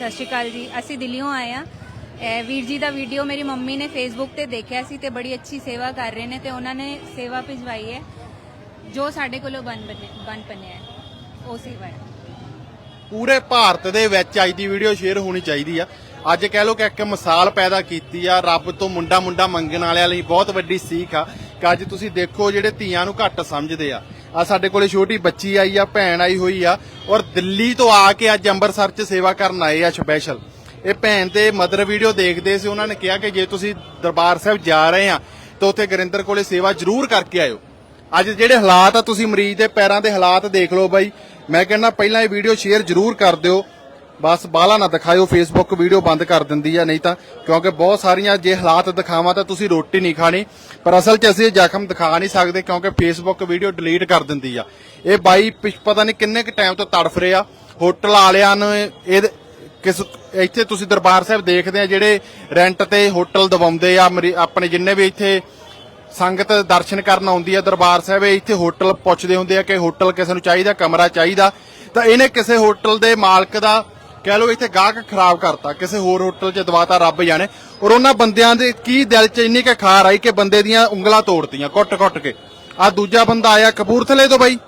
ਸਤਿ ਸ਼੍ਰੀ ਅਕਾਲ ਜੀ। ਅਸੀਂ ਦਿੱਲੀੋਂ ਆਏ ਆ ਇਹ ਵੀਰ ਜੀ ਦਾ ਵੀਡੀਓ ਮੇਰੀ ਮੰਮੀ ਨੇ ਫੇਸਬੁੱਕ ਤੇ ਦੇਖਿਆ ਸੀ ਤੇ ਬੜੀ ਅੱਛੀ ਸੇਵਾ ਕਰ ਰਹੇ ਨੇ ਤੇ ਉਹਨਾਂ ਨੇ ਸੇਵਾ ਭਿਜਵਾਈ ਹੈ। ਜੋ ਸਾਡੇ ਕੋਲੋਂ ਬਣ ਬਣੇ ਬਣ ਪੰਨਿਆ ਹੈ। ਉਹ ਸੇਵਾ ਹੈ। ਪੂਰੇ ਭਾਰਤ ਦੇ ਵਿੱਚ ਅੱਜ ਦੀ ਵੀਡੀਓ ਸ਼ੇਅਰ ਹੋਣੀ ਚਾਹੀਦੀ ਆ। ਅੱਜ ਕਹਿ ਲੋ ਕਿ ਇੱਕ ਮਿਸਾਲ ਪੈਦਾ ਕੀਤੀ ਆ। ਰੱਬ ਤੋਂ ਮੁੰਡਾ ਮੁੰਡਾ ਮੰਗਣ ਵਾਲਿਆਂ ਲਈ ਬਹੁਤ ਵੱਡੀ ਸੀਖ ਆ। ਕਿ ਅੱਜ ਤੁਸੀਂ ਦੇਖੋ ਜਿਹੜੇ ਧੀਆਂ ਨੂੰ ਘੱਟ ਸਮਝਦੇ ਆ। ਆ ਸਾਡੇ ਕੋਲੇ ਛੋਟੀ ਬੱਚੀ ਆਈ ਆ, ਭੈਣ ਆਈ ਹੋਈ ਆ, ਔਰ ਦਿੱਲੀ ਤੋਂ ਆ ਕੇ ਅੱਜ ਅੰਮ੍ਰਿਤਸਰ 'ਚ ਸੇਵਾ ਕਰਨ ਆਏ ਆ ਸਪੈਸ਼ਲ ਇਹ ਭੈਣ ਤੇ ਮਦਰ ਵੀਡੀਓ ਦੇਖਦੇ ਸੀ, ਉਹਨਾਂ ਨੇ ਕਿਹਾ ਕਿ ਜੇ ਤੁਸੀਂ ਦਰਬਾਰ ਸਾਹਿਬ ਜਾ ਰਹੇ ਆ, ਤਾਂ ਉੱਥੇ ਗਰਿੰਦਰ ਕੋਲੇ ਸੇਵਾ ਜ਼ਰੂਰ ਕਰਕੇ ਆਇਓ। ਅੱਜ ਜਿਹੜੇ ਹਾਲਾਤ ਆ, ਤੁਸੀਂ ਮਰੀਜ਼ ਦੇ ਪੈਰਾਂ ਦੇ ਹਾਲਾਤ ਦੇਖ ਲਓ ਬਾਈ। ਮੈਂ ਕਹਿੰਦਾ ਪਹਿਲਾਂ ਇਹ ਵੀਡੀਓ ਸ਼ੇਅਰ ਜ਼ਰੂਰ ਕਰ ਦਿਓ। ਬਸ ਬਾਲਾ ਨਾ ਦਿਖਾਇਓ ਫੇਸਬੁੱਕ ਵੀਡੀਓ ਬੰਦ ਕਰ ਦਿੰਦੀ ਆ, ਨਹੀਂ ਤਾਂ ਕਿਉਂਕਿ ਬਹੁਤ ਸਾਰੀਆਂ ਜੇ ਹਾਲਾਤ ਦਿਖਾਵਾਂ ਤਾਂ ਤੁਸੀਂ ਰੋਟੀ ਨਹੀਂ ਖਾਣੀ। ਪਰ ਅਸਲ 'ਚ ਅਸੀਂ ਜ਼ਖਮ ਦਿਖਾ ਨਹੀਂ ਸਕਦੇ ਕਿਉਂਕਿ ਫੇਸਬੁੱਕ ਵੀਡੀਓ ਡਿਲੀਟ ਕਰ ਦਿੰਦੀ ਆ। ਇਹ ਬਾਈ ਪਤਾ ਨਹੀਂ ਕਿੰਨੇ ਕੁ ਟਾਈਮ ਤੋਂ ਤੜਫ ਰਿਹਾ ਹੋਟਲ ਵਾਲਿਆਂ ਨੂੰ ਇਹ ਕਿਸ ਇੱਥੇ ਤੁਸੀਂ ਦਰਬਾਰ ਸਾਹਿਬ ਦੇਖਦੇ ਆ, ਜਿਹੜੇ ਰੈਂਟ ਤੇ ਹੋਟਲ ਦਵਾਉਂਦੇ ਆ ਆਪਣੇ ਜਿੰਨੇ ਵੀ ਇੱਥੇ ਸੰਗਤ ਦਰਸ਼ਨ ਕਰਨ ਆਉਂਦੀ ਹੈ ਦਰਬਾਰ ਸਾਹਿਬ ਇੱਥੇ ਹੋਟਲ ਪੁੱਛਦੇ ਹੁੰਦੇ ਆ ਕਿ ਹੋਟਲ ਕਿਸੇ ਨੂੰ ਚਾਹੀਦਾ, ਕਮਰਾ ਚਾਹੀਦਾ। ਤਾਂ ਇਹਨੇ ਕਿਸੇ ਹੋਟਲ ਦੇ ਮਾਲਕ ਦਾ ਕਹਿ ਲਓ ਇੱਥੇ ਗਾਹਕ ਖਰਾਬ ਕਰਤਾ, ਕਿਸੇ ਹੋਰ ਹੋਟਲ 'ਚ ਦਵਾਤਾ ਰੱਬ ਜਾਣੇ। ਔਰ ਉਹਨਾਂ ਬੰਦਿਆਂ ਦੇ ਕੀ ਦਿਲ 'ਚ ਇੰਨੀ ਕੁ ਖਾਰ ਆਈ ਕਿ ਬੰਦੇ ਦੀਆਂ ਉਂਗਲਾਂ ਤੋੜਤੀਆਂ, ਕੁੱਟ-ਕੁੱਟ ਕੇ। ਆ ਦੂਜਾ ਬੰਦਾ ਆਇਆ ਕਪੂਰਥਲੇ ਤੋਂ ਬਾਈ।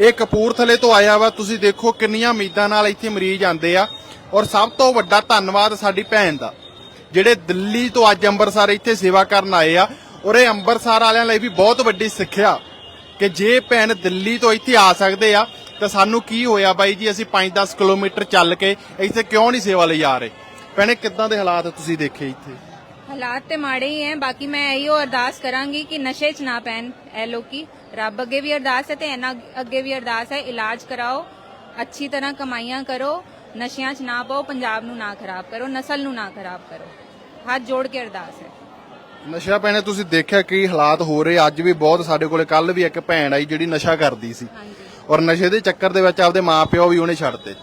ਇਹ ਕਪੂਰਥਲੇ ਤੋਂ ਆਇਆ ਵਾ, ਤੁਸੀਂ ਦੇਖੋ ਕਿੰਨੀਆਂ ਉਮੀਦਾਂ ਨਾਲ ਇੱਥੇ ਮਰੀਜ਼ ਆਉਂਦੇ ਆ। ਔਰ ਸਭ ਤੋਂ ਵੱਡਾ ਧੰਨਵਾਦ ਸਾਡੀ ਭੈਣ ਦਾ, ਜਿਹੜੇ ਦਿੱਲੀ ਤੋਂ ਅੱਜ ਅੰਮ੍ਰਿਤਸਰ ਇੱਥੇ ਸੇਵਾ ਕਰਨ ਆਏ ਆ। ਔਰ ਇਹ ਅੰਮ੍ਰਿਤਸਰ ਵਾਲਿਆਂ ਲਈ ਵੀ ਬਹੁਤ ਵੱਡੀ ਸਿੱਖਿਆ ਕਿ ਜੇ ਭੈਣ ਦਿੱਲੀ ਤੋਂ ਇੱਥੇ ਆ ਸਕਦੇ ਆ ਤਾਂ ਸਾਨੂੰ ਕੀ ਹੋਇਆ ਬਾਈ ਜੀ? ਅਸੀਂ 5-10 ਕਿਲੋਮੀਟਰ ਚੱਲ ਕੇ ਇੱਥੇ ਕਿਉਂ ਨਹੀਂ ਸੇਵਾ ਲਈ ਆ ਰਹੇ? ਭੈਣੇ ਕਿੱਦਾਂ ਦੇ ਹਾਲਾਤ ਤੁਸੀਂ ਦੇਖੇ ਇੱਥੇ? ਹਾਲਾਤ ਤੇ ਮਾੜੇ ਹੀ ਹੈ ਬਾਕੀ ਮੈਂ ਇਹੋ ਅਰਦਾਸ ਕਰਾਂਗੀ ਕਿ ਨਸ਼ੇ 'ਚ ਨਾ ਪੈਣ ਇਹ ਲੋਕੀ। ਰੱਬ ਅੱਗੇ ਵੀ ਅਰਦਾਸ ਹੈ ਤੇ ਇਹਨਾਂ ਅੱਗੇ ਵੀ ਅਰਦਾਸ ਹੈ ਇਲਾਜ ਕਰਾਓ ਅੱਛੀ ਤਰ੍ਹਾਂ ਕਮਾਈਆਂ ਕਰੋ ਨਸ਼ਿਆਂ 'ਚ ਨਾ ਪਾਓ ਪੰਜਾਬ ਨੂੰ ਨਾ ਖਰਾਬ ਕਰੋ ਨਸਲ ਨੂੰ ਨਾ ਖਰਾਬ ਕਰੋ। ਹੱਥ ਜੋੜ ਕੇ ਅਰਦਾਸ ਹੈ ਨਸ਼ਾ ਭੈਣੇ ਤੁਸੀਂ ਦੇਖਿਆ ਕੀ ਹਾਲਾਤ ਹੋ ਰਹੇ? ਅੱਜ ਵੀ ਬਹੁਤ ਸਾਡੇ ਕੋਲੇ ਕੱਲ ਵੀ ਇੱਕ ਭੈਣ ਆਈ ਜਿਹੜੀ ਨਸ਼ਾ ਕਰਦੀ ਸੀ। ਹਾਂਜੀ। ਔਰ ਨਸ਼ੇ ਦੇ ਚੱਕਰ ਦੇ ਵਿੱਚ ਆਪਦੇ ਮਾਪਿਓ ਵੀ ਉਹਨੇ ਛੱਡਤੇ।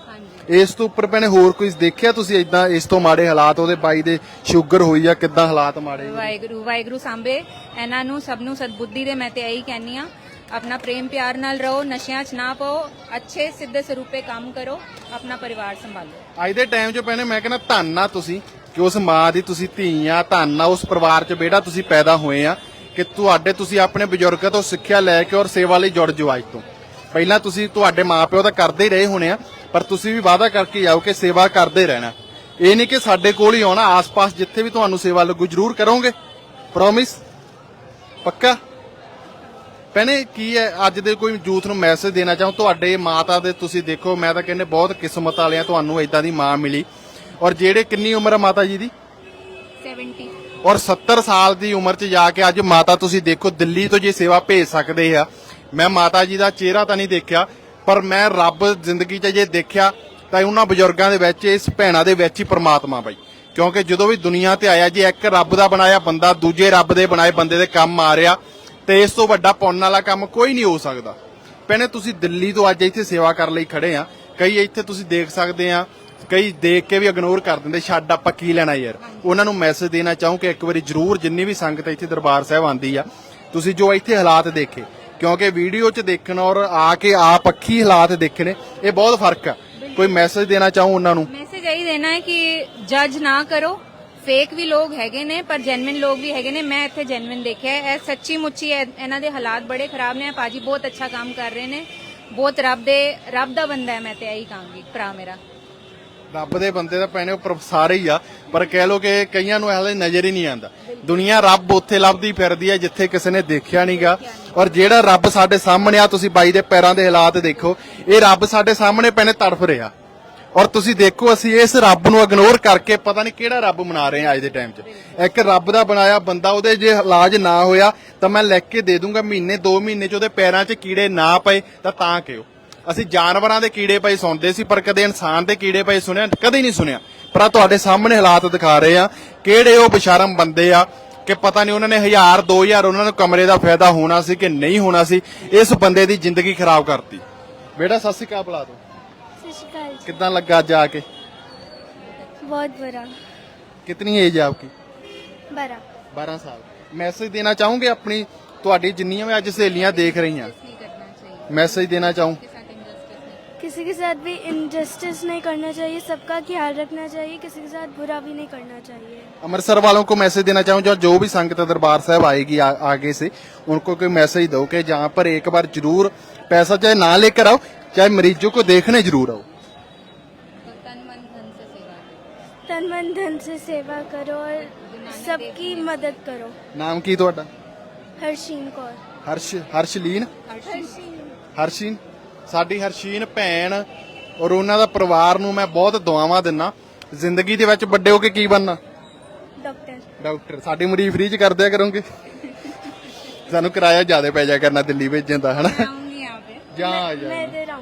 ਇਸ ਤੋਂ ਉੱਪਰ ਭੈਣੇ ਹੋਰ ਕੋਈ ਦੇਖਿਆ ਤੁਸੀਂ ਇਦਾਂ ਇਸ ਤੋਂ ਮਾੜੇ ਹਾਲਾਤ ਉਹਦੇ ਬਾਈ ਦੇ ਸ਼ੂਗਰ ਹੋਈ ਆ ਕਿੱਦਾਂ ਹਾਲਾਤ ਮਾੜੇ ਵਾਹਿਗੁਰੂ ਵਾਹਿਗੁਰੂ ਸਾਂਭੇ। ਇਹਨਾਂ ਨੂੰ ਸਭ ਨੂੰ ਸਦਬੁੱਧੀ ਦੇ ਮੈਂ ਤੇ ਇਹੀ ਕਹਿੰਨੀ ਆ ਆਪਣਾ ਪ੍ਰੇਮ ਪਿਆਰ ਨਾਲ ਰਹੋ ਨਸ਼ਿਆਂ 'ਚ ਨਾ ਪਾਓ ਅੱਛੇ ਸਿੱਧੇ ਸਰੂਪੇ ਕੰਮ ਕਰੋ ਆਪਣਾ ਪਰਿਵਾਰ ਸੰਭਾਲੋ। ਅੱਜ ਦੇ ਟਾਈਮ 'ਚ ਭੈਣੇ ਮੈਂ ਕਹਿੰਦਾ ਧੰਨ ਆ ਤੁਸੀਂ ਕਿ ਉਸ ਮਾਂ ਦੀ ਤੁਸੀਂ ਧੀ ਆ ਧੰਨ ਆ ਉਸ ਪਰਿਵਾਰ 'ਚ ਬੇਟਾ ਤੁਸੀਂ ਪੈਦਾ ਹੋਏ ਆ ਕਿ ਤੁਹਾਡੇ ਤੁਸੀਂ ਆਪਣੇ ਬਜ਼ੁਰਗਾਂ ਤੋਂ ਸਿੱਖਿਆ ਲੈ ਕੇ ਔਰ ਸੇਵਾ ਲਈ ਜੁੜ ਜਾਓ ਅੱਜ ਤੋਂ। ਪਹਿਲਾਂ ਤੁਸੀਂ ਤੁਹਾਡੇ ਮਾਪਿਓ ਤਾਂ ਕਰਦੇ ਹੀ ਰਹੇ ਹੋਣੇ ਆ ਪਰ ਤੁਸੀਂ ਵੀ ਵਾਅਦਾ ਕਰਕੇ ਜਾਓ ਕਿ ਸੇਵਾ ਕਰਦੇ ਰਹਿਣਾ। ਇਹ ਨਹੀਂ ਕਿ ਸਾਡੇ ਕੋਲ ਹੀ ਆਉਣਾ ਆਸ-ਪਾਸ ਜਿੱਥੇ ਵੀ ਤੁਹਾਨੂੰ ਸੇਵਾ ਲੱਗੂ ਜ਼ਰੂਰ ਕਰੋਗੇ। ਪ੍ਰੋਮਿਸ ਪੱਕਾ? ਭੈਣੇ ਕੀ ਹੈ ਅੱਜ ਦੇ ਕੋਈ ਯੂਥ ਨੂੰ ਮੈਸੇਜ ਦੇਣਾ ਚਾਹੋ? ਤੁਹਾਡੇ ਮਾਤਾ ਦੇ ਤੁਸੀਂ ਦੇਖੋ ਮੈਂ ਤਾਂ ਕਹਿੰਦੇ ਬਹੁਤ ਕਿਸਮਤ ਵਾਲੇ ਆ ਤੁਹਾਨੂੰ ਇਦਾਂ ਦੀ ਮਾਂ ਮਿਲੀ। ਔਰ ਜਿਹੜੇ ਕਿੰਨੀ ਉਮਰ ਹੈ ਮਾਤਾ ਜੀ ਦੀ? 70 ਔਰ 70 ਸਾਲ ਦੀ ਉਮਰ 'ਚ ਜਾ ਕੇ ਅੱਜ ਮਾਤਾ ਤੁਸੀਂ ਦੇਖੋ ਦਿੱਲੀ ਤੋਂ ਜੇ ਸੇਵਾ ਭੇਜ ਸਕਦੇ ਆ ਮੈਂ ਮਾਤਾ ਜੀ ਦਾ ਚਿਹਰਾ ਤਾਂ ਨਹੀਂ ਦੇਖਿਆ, ਪਰ ਮੈਂ ਰੱਬ ਜ਼ਿੰਦਗੀ 'ਚ ਜੇ ਦੇਖਿਆ, ਤਾਂ ਉਹਨਾਂ ਬਜ਼ੁਰਗਾਂ ਦੇ ਵਿੱਚ, ਇਸ ਭੈਣਾਂ ਦੇ ਵਿੱਚ ਹੀ ਪ੍ਰਮਾਤਮਾ ਬਾਈ। ਕਿਉਂਕਿ ਜਦੋਂ ਵੀ ਦੁਨੀਆ ਤੇ ਆਇਆ ਜੇ, ਇੱਕ ਰੱਬ ਦਾ ਬਣਾਇਆ ਬੰਦਾ, ਦੂਜੇ ਰੱਬ ਦੇ ਬਣਾਏ ਬੰਦੇ ਦੇ ਕੰਮ ਆ ਰਿਹਾ ਤੇ ਇਸ ਤੋਂ ਵੱਡਾ ਪੁੰਨ ਵਾਲਾ ਕੰਮ ਕੋਈ ਨਹੀਂ ਹੋ ਸਕਦਾ। ਭੈਣੇ, ਤੁਸੀਂ ਦਿੱਲੀ ਤੋਂ ਅੱਜ ਇੱਥੇ ਸੇਵਾ ਕਰਨ ਲਈ ਖੜੇ ਆ। ਕਈ ਇੱਥੇ ਤੁਸੀਂ ਦੇਖ ਸਕਦੇ ਆ, ਕਈ ਦੇਖ ਕੇ ਵੀ ਇਗਨੋਰ ਕਰ ਦਿੰਦੇ, ਛੱਡ, ਆਪਾਂ ਕੀ ਲੈਣਾ ਯਾਰ? ਉਹਨਾਂ ਨੂੰ ਮੈਸੇਜ ਦੇਣਾ ਚਾਹੂੰ ਕਿ ਇੱਕ ਵਾਰੀ ਜਰੂਰ ਜਿੰਨੀ ਵੀ ਸੰਗਤ ਇੱਥੇ ਦਰਬਾਰ ਸਾਹਿਬ ਆਂਦੀ ਆ, ਤੁਸੀਂ ਜੋ ਇੱਥੇ ਹਾਲਾਤ ਦੇਖੇ ਕਿਉਂਕਿ ਵੀਡੀਓ 'ਚ ਦੇਖਣ ਔਰ ਆ ਕੇ ਆਪ ਅੱਖੀ ਹਾਲਾਤ ਦੇਖਣੇ ਇਹ ਬਹੁਤ ਫ਼ਰਕ ਆ। ਕੋਈ ਮੈਸੇਜ ਦੇਣਾ ਚਾਹੂੰ ਉਹਨਾਂ ਨੂੰ? ਮੈਸੇਜ ਇਹੀ ਦੇਣਾ ਹੈ ਕਿ ਜੱਜ ਨਾ ਕਰੋ। ਫੇਕ ਵੀ ਲੋਕ ਹੈਗੇ ਨੇ ਪਰ ਜੈਨੂਇਨ ਲੋਕ ਵੀ ਹੈਗੇ ਨੇ। ਮੈਂ ਇੱਥੇ ਜੈਨੂਇਨ ਦੇਖਿਆ ਹੈ। ਇਹ ਸੱਚੀ ਮੁੱਚੀ ਇਹ- ਇਹਨਾਂ ਦੇ ਹਾਲਾਤ ਬੜੇ ਖਰਾਬ ਨੇ। ਪਾਜੀ ਬਹੁਤ ਅੱਛਾ ਕੰਮ ਕਰ ਰਹੇ ਨੇ। ਬਹੁਤ ਰੱਬ ਦੇ ਰੱਬ ਦਾ ਬੰਦਾ ਹੈ ਮੈਂ ਤੇ ਇਹੀ ਕਹਾਂਗੀ। ਭਰਾ ਮੇਰਾ। ਰੱਬ ਦੇ ਬੰਦੇ ਤਾਂ ਭੈਣੇ ਉੱਪਰ ਸਾਰੇ ਹੀ ਆ, ਪਰ ਕਹਿ ਲੋ ਕਿ ਕਈਆਂ ਨੂੰ ਹਲੇ ਨਜ਼ਰ ਹੀ ਨਹੀਂ ਆਂਦਾ ਦੁਨੀਆ ਰੱਬ ਉੱਥੇ ਲੱਭਦੀ ਫਿਰਦੀ ਹੈ ਜਿੱਥੇ ਕਿਸੇ ਨੇ ਦੇਖਿਆ ਨਹੀਂਗਾ ਔਰ ਜਿਹੜਾ ਰੱਬ ਸਾਡੇ ਸਾਹਮਣੇ ਆ, ਤੁਸੀਂ ਬਾਈ ਦੇ ਪੈਰਾਂ ਦੇ ਹਾਲਾਤ ਦੇਖੋ, ਇਹ ਰੱਬ ਸਾਡੇ ਸਾਹਮਣੇ ਪੈਣੇ ਤੜਫ ਰਿਹਾ। ਔਰ ਤੁਸੀਂ ਦੇਖੋ, ਅਸੀਂ ਇਸ ਰੱਬ ਨੂੰ ਇਗਨੋਰ ਕਰਕੇ ਪਤਾ ਨਹੀਂ ਕਿਹੜਾ ਰੱਬ ਮਨਾ ਰਹੇ ਆ ਅੱਜ ਦੇ ਟਾਈਮ 'ਚ। ਇੱਕ ਰੱਬ ਦਾ ਬਣਾਇਆ ਬੰਦਾ, ਉਹਦੇ ਜੇ ਇਲਾਜ ਨਾ ਹੋਇਆ, ਤਾਂ ਮੈਂ ਲਿਖ ਕੇ ਦੇ ਦੂੰਗਾ, ਮਹੀਨੇ 2 ਮਹੀਨੇ 'ਚ ਉਹਦੇ ਪੈਰਾਂ 'ਚ ਕੀੜੇ ਨਾ ਪਏ, ਤਾਂ ਤਾਂ ਕਿਉਂ? ਅਸੀਂ ਜਾਨਵਰਾਂ ਦੇ ਕੀੜੇ ਪਏ ਸੁਣਦੇ ਸੀ ਪਰ ਕਦੇ ਇਨਸਾਨ ਦੇ ਕੀੜੇ ਪਏ ਸੁਣਿਆ ਕਦੇ ਨਹੀਂ ਸੁਣਿਆ। ਪਰ ਆ ਤੁਹਾਡੇ ਸਾਹਮਣੇ ਹਾਲਾਤ ਦਿਖਾ ਰਹੇ ਆ ਕਿਹੜੇ ਉਹ ਬਸ਼ਰਮ ਬੰਦੇ ਆ ਕਿ ਪਤਾ ਨਹੀਂ ਉਹਨਾਂ ਨੇ 1000 2000 ਉਹਨਾਂ ਨੂੰ ਕਮਰੇ ਦਾ ਫਾਇਦਾ ਹੋਣਾ ਸੀ ਕਿ ਨਹੀਂ ਹੋਣਾ ਸੀ ਇਸ ਬੰਦੇ ਦੀ ਜ਼ਿੰਦਗੀ ਖਰਾਬ ਕਰਤੀ। ਬੇਟਾ ਸਤਿ ਸ਼੍ਰੀ ਅਕਾਲ ਬੁਲਾ ਦੋ ਸਤਿ ਸ਼੍ਰੀ ਅਕਾਲ ਕਿੱਦਾਂ ਲੱਗਾ ਅੱਜ ਆ ਕੇ? ਬਹੁਤ ਬੁਰਾ। ਕਿਤਨੀ ਏਜ ਹੈ ਆਪਕੀ? 12 12 ਸਾਲ। ਮੈਸੇਜ ਦੇਣਾ ਚਾਹੋਗੇ ਆਪਣੀ? ਤੁਹਾਡੀ ਜਿੰਨੀਆਂ ਵੀ ਅੱਜ ਸਹੇਲੀਆਂ ਦੇਖ ਰਹੀਆਂ। ਮੈਸੇਜ ਦੇਣਾ ਚਾਹੂੰ? किसी के साथ भी इनजस्टिस नहीं करना चाहिए सबका ख्याल रखना चाहिए किसी के साथ बुरा भी नहीं करना चाहिए। अमृतसर वालों को मैसेज देना चाहूँ जो भी संगत दरबार साहब आएगी आ, आगे से उनको कोई मैसेज दो कि जहाँ पर एक बार ज़रूर पैसा चाहे ना लेकर आओ चाहे मरीजों को देखने ज़रूर आओ। तन मन धन से सेवा करो और सबकी मदद करो। नाम की थोड़ा हर्षीन कौर। हर्ष हर्षलीन? हर्षीन। हर्षीन? ਸਾਡੀ ਹਰਸ਼ੀਨ ਭੈਣ ਔਰ ਉਹਨਾਂ ਦਾ ਪਰਿਵਾਰ ਨੂੰ ਮੈਂ ਬਹੁਤ ਦੁਆਵਾਂ ਦਿੰਨਾ। ਜ਼ਿੰਦਗੀ ਦੇ ਵਿੱਚ ਵੱਡੇ ਹੋ ਕੇ ਕੀ ਬਣਨਾ? ਡਾਕਟਰ। ਡਾਕਟਰ। ਸਾਡੀ ਮਰੀ ਫ੍ਰੀ ਚ ਕਰ ਦਿਆ ਕਰੋਗੇ? ਸਾਨੂੰ ਕਿਰਾਇਆ ਜ਼ਿਆਦਾ ਪੈ ਜਾ ਕਰਨਾ ਦਿੱਲੀ ਭੇਜਣ ਦਾ ਹਨਾ? ਆਉਂਗੀ ਆਪੇ ਜਾ ਜਾ।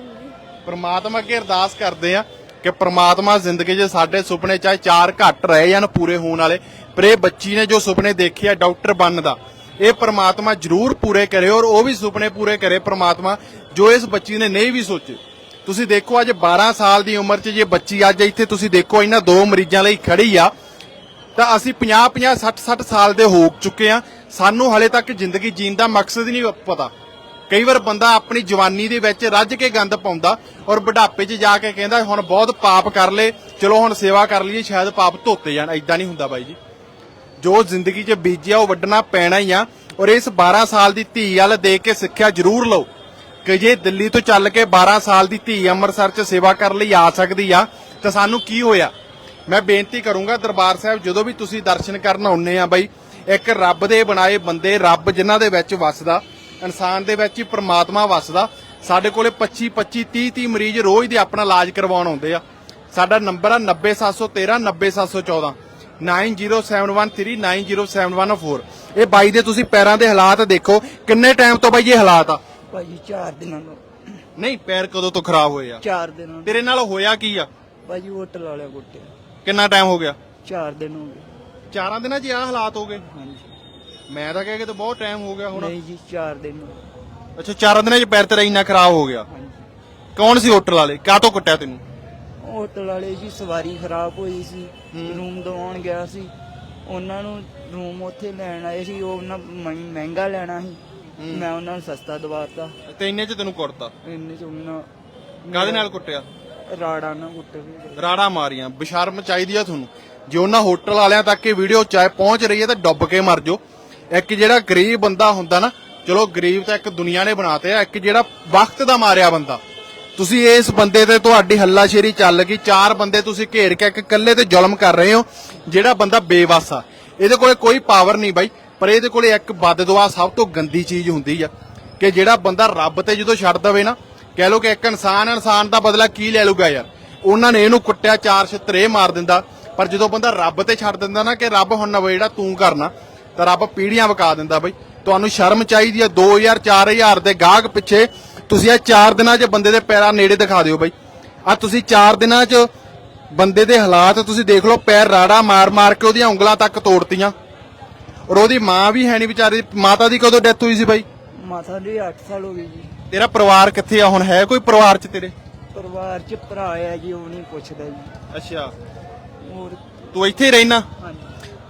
ਪ੍ਰਮਾਤਮਾ ਅੱਗੇ ਅਰਦਾਸ ਕਰਦੇ ਆ ਕਿ ਪ੍ਰਮਾਤਮਾ ਜ਼ਿੰਦਗੀ 'ਚ ਸਾਡੇ ਸੁਪਨੇ ਚਾਹੇ ਚਾਰ ਘੱਟ ਰਹੇ ਜਾਂ ਪੂਰੇ ਹੋਣ ਵਾਲੇ ਪਰ ਇਹ ਬੱਚੀ ਨੇ ਜੋ ਸੁਪਨੇ ਦੇਖੇ ਆ ਡਾਕਟਰ ਬਣਨ ਦਾ ਇਹ ਪ੍ਰਮਾਤਮਾ ਜ਼ਰੂਰ ਪੂਰੇ ਕਰੇ ਔਰ ਉਹ ਵੀ ਸੁਪਨੇ ਪੂਰੇ ਕਰੇ ਪ੍ਰਮਾਤਮਾ, ਜੋ ਇਸ ਬੱਚੀ ਨੇ ਨਹੀਂ ਵੀ ਸੋਚੇ। ਤੁਸੀਂ ਦੇਖੋ ਅੱਜ 12 ਸਾਲ ਦੀ ਉਮਰ 'ਚ ਜੇ ਬੱਚੀ ਅੱਜ ਇੱਥੇ ਤੁਸੀਂ ਦੇਖੋ ਇਹਨਾਂ ਦੋ ਮਰੀਜ਼ਾਂ ਲਈ ਖੜੀ ਆ, ਤਾਂ ਅਸੀਂ 50 50 60 60 ਸਾਲ ਦੇ ਹੋ ਚੁੱਕੇ ਆ। ਸਾਨੂੰ ਹਲੇ ਤੱਕ ਜ਼ਿੰਦਗੀ ਜੀਣ ਦਾ ਮਕਸਦ ਹੀ ਨਹੀਂ ਪਤਾ। ਕਈ ਵਾਰ ਬੰਦਾ ਆਪਣੀ ਜਵਾਨੀ ਦੇ ਵਿੱਚ ਰੱਜ ਕੇ ਗੰਦ ਪਾਉਂਦਾ ਔਰ ਬੁਢਾਪੇ 'ਚ ਜਾ ਕੇ ਕਹਿੰਦਾ, ਹੁਣ ਬਹੁਤ ਪਾਪ ਕਰ ਲੇ ਚਲੋ ਹੁਣ ਸੇਵਾ ਕਰ ਲਈਏ, ਸ਼ਾਇਦ ਪਾਪ ਧੋਤੇ ਜਾਣ। ਐਦਾਂ ਨਹੀਂ ਹੁੰਦਾ ਬਾਈ ਜੀ। ਜੋ ਜ਼ਿੰਦਗੀ 'ਚ ਬੀਜਿਆ ਉਹ ਵੱਢਣਾ ਪੈਣਾ ਹੀ ਆ। ਔਰ ਇਸ 12 ਸਾਲ ਦੀ ਧੀ ਵੱਲ ਦੇਖ ਕੇ ਸਿੱਖਿਆ ਜ਼ਰੂਰ ਲਓ ਕਿ ਜੇ ਦਿੱਲੀ ਤੋਂ ਚੱਲ ਕੇ 12 ਸਾਲ ਦੀ ਧੀ ਅੰਮ੍ਰਿਤਸਰ 'ਚ ਸੇਵਾ ਕਰਨ ਲਈ ਆ ਸਕਦੀ ਆ, ਤਾਂ ਸਾਨੂੰ ਕੀ ਹੋਇਆ? ਮੈਂ ਬੇਨਤੀ ਕਰੂੰਗਾ ਦਰਬਾਰ ਸਾਹਿਬ, ਜਦੋਂ ਵੀ ਤੁਸੀਂ ਦਰਸ਼ਨ ਕਰਨ ਆਉਨੇ ਆ ਬਾਈ, ਇੱਕ ਰੱਬ ਦੇ ਬਣਾਏ ਬੰਦੇ ਰੱਬ ਜਿਨ੍ਹਾਂ ਦੇ ਵਿੱਚ ਵੱਸਦਾ, ਇਨਸਾਨ ਦੇ ਵਿੱਚ ਹੀ ਪ੍ਰਮਾਤਮਾ ਵੱਸਦਾ, ਸਾਡੇ ਕੋਲੇ 25 25 30 30 ਮਰੀਜ਼ ਰੋਜ਼ ਦੇ ਆਪਣਾ ਇਲਾਜ ਕਰਵਾਉਣ ਆਉਂਦੇ ਆ। ਸਾਡਾ ਨੰਬਰ ਆ 90713 90714 9071390714 ਇਹ ਬਾਈ ਦੇ ਤੁਸੀਂ ਪੈਰਾਂ ਦੇ ਹਾਲਾਤ ਦੇਖੋ ਕਿੰਨੇ ਟਾਈਮ ਤੋਂ ਬਾਈ ਇਹ ਹਾਲਾਤ ਆ ਭਾਜੀ 4 ਦਿਨਾਂ ਤੋਂ ਨਹੀਂ ਪੈਰ ਕਦੋਂ ਤੋਂ ਖਰਾਬ ਹੋਏ ਆ 4 ਦਿਨਾਂ ਤੋਂ ਤੇਰੇ ਨਾਲ ਹੋਇਆ ਕੀ ਆ ਭਾਜੀ ਹੋਟਲ ਵਾਲਿਆ ਕੁੱਟਿਆ ਕਿੰਨਾ ਟਾਈਮ ਹੋ ਗਿਆ 4 ਦਿਨ ਹੋ ਗਏ ਚਾਰਾਂ ਦਿਨਾਂ 'ਚ ਇਹ ਹਾਲਾਤ ਹੋ ਗਏ ਹਾਂਜੀ ਮੈਂ ਤਾਂ ਕਹਿ ਕੇ ਤਾਂ ਬਹੁਤ ਟਾਈਮ ਹੋ ਗਿਆ ਹੁਣ ਨਹੀਂ ਜੀ 4 ਦਿਨ ਹੋ ਗਏ। ਅੱਛਾ ਚਾਰਾਂ ਦਿਨਾਂ 'ਚ ਪੈਰ ਤੇਰਾ ਇੰਨਾ ਖਰਾਬ ਹੋ ਗਿਆ ਹਾਂਜੀ ਕੌਣ ਸੀ ਹੋਟਲ ਵਾਲੇ ਕਾਹਤੋਂ ਕੁੱਟਿਆ ਤੈਨੂੰ ਹੋਟਲ ਵਾਲੇ ਜੀ ਸਵਾਰੀ ਖਰਾਬ ਹੋਈ ਸੀ। ਰੂਮ ਦਵਾਉਣ ਗਿਆ ਸੀ। ਉਹਨਾਂ ਨੂੰ ਰੂਮ ਉੱਥੇ ਲੈਣ ਆਏ ਸੀ ਉਹ ਉਹਨਾਂ ਮਹਿੰ- ਮਹਿੰਗਾ ਲੈਣਾ ਸੀ। ਮੈਂ ਉਹਨਾਂ ਨੂੰ ਸਸਤਾ ਦਵਾਤਾ। ਤੇ ਇੰਨੇ 'ਚ ਤੈਨੂੰ ਕੁੱਟਤਾ? ਇੰਨੇ ਚ ਉਹਨਾਂ ਕਾਹਦੇ ਨਾਲ ਕੁੱਟਿਆ? ਰਾੜਾ ਨਾਲ ਕੁੱਟ ਵੀ ਰਾੜਾ ਮਾਰੀਆਂ। ਬਸ਼ਰਮ ਚਾਹੀਦੀ ਆ ਤੁਹਾਨੂੰ। ਜੇ ਉਹਨਾਂ ਹੋਟਲ ਵਾਲਿਆਂ ਤੱਕ ਇਹ ਵੀਡੀਓ ਚਾਹੇ ਪਹੁੰਚ ਰਹੀ ਹੈ ਤਾਂ ਡੁੱਬ ਕੇ ਮਰ ਜਾਓ। ਇੱਕ ਜਿਹੜਾ ਗਰੀਬ ਬੰਦਾ ਹੁੰਦਾ ਨਾ ਚਲੋ ਗਰੀਬ ਤਾਂ ਇੱਕ ਦੁਨੀਆ ਨੇ ਬਣਾਤੇ ਆ ਇੱਕ ਜਿਹੜਾ ਵਕਤ ਦਾ ਮਾਰਿਆ ਬੰਦਾ। ਤੁਸੀਂ ਇਸ ਬੰਦੇ ਤੇ ਤੁਹਾਡੀ ਹੱਲਾਸ਼ੇਰੀ ਚੱਲ ਗਈ, ਚਾਰ ਬੰਦੇ ਤੁਸੀਂ ਘੇਰ ਕੇ ਇੱਕ ਇਕੱਲੇ ਤੇ ਜ਼ੁਲਮ ਕਰ ਰਹੇ ਹੋ, ਜਿਹੜਾ ਬੰਦਾ ਬੇਵਸ ਆ। ਇਹਦੇ ਕੋਲੇ ਕੋਈ ਪਾਵਰ ਨਹੀਂ ਬਾਈ, ਪਰ ਇਹਦੇ ਕੋਲੇ ਇੱਕ ਬਦਦੁਆ ਸਭ ਤੋਂ ਗੰਦੀ ਚੀਜ਼ ਹੁੰਦੀ ਆ, ਕਿ ਜਿਹੜਾ ਬੰਦਾ ਰੱਬ ਤੇ ਜਦੋਂ ਛੱਡ ਦਵੇ ਨਾ, ਕਹਿ ਲੋ ਕਿ ਇੱਕ ਇਨਸਾਨ ਇਨਸਾਨ ਦਾ ਬਦਲਾ ਕੀ ਲੈ ਲੂਗਾ ਯਾਰ? ਉਹਨਾਂ ਨੇ ਇਹਨੂੰ ਕੁੱਟਿਆ, ਚਾਰ ਛਿੱਤਰੇ ਮਾਰ ਦਿੰਦਾ, ਪਰ ਜਦੋਂ ਬੰਦਾ ਰੱਬ ਤੇ ਛੱਡ ਦਿੰਦਾ ਨਾ ਕਿ ਰੱਬ ਹੁਣ ਨਵੇਂ ਜਿਹੜਾ ਤੂੰ ਕਰਨਾ, ਤਾਂ ਰੱਬ ਪੀੜੀਆਂ ਵਕਾ ਦਿੰਦਾ ਬਈ। ਤੁਹਾਨੂੰ ਸ਼ਰਮ ਚਾਹੀਦੀ ਆ 2000 4000 ਦੇ ਗਾਹਕ ਪਿੱਛੇ ਤੁਸੀਂ ਇਹ 4 ਦਿਨਾਂ 'ਚ ਬੰਦੇ ਦੇ ਪੈਰਾਂ ਨੇੜੇ ਦਿਖਾ ਦਿਓ ਬਈ। ਆ ਤੁਸੀਂ 4 ਦਿਨਾਂ 'ਚ ਬੰਦੇ ਦੇ ਹਾਲਾਤ ਤੁਸੀਂ ਦੇਖ ਲਓ ਪੈਰ ਰਾੜਾ ਮਾਰ ਮਾਰ ਕੇ ਉਹਦੀਆਂ ਉਂਗਲਾਂ ਤੱਕ ਤੋੜਤੀਆਂ। ਔਰ ਉਹਦੀ ਮਾਂ ਵੀ ਹੈ ਨਹੀਂ ਵਿਚਾਰੀ ਮਾਤਾ ਦੀ ਕਦੋਂ ਡੈਥ ਹੋਈ ਸੀ ਬਾਈ? ਮਾਤਾ ਦੀ 8 ਸਾਲ ਹੋ ਗਈ ਜੀ। ਤੇਰਾ ਪਰਿਵਾਰ ਕਿੱਥੇ ਆ ਹੁਣ? ਹੈ ਕੋਈ ਪਰਿਵਾਰ 'ਚ ਤੇਰੇ? ਪਰਿਵਾਰ ਚ ਭਰਾ ਆ ਜੀ ਉਹ ਨਹੀਂ ਪੁੱਛਦਾ ਜੀ। ਅੱਛਾ। ਹੋਰ? ਤੂੰ ਇੱਥੇ ਹੀ ਰਹਿਣਾ? ਹਾਂਜੀ।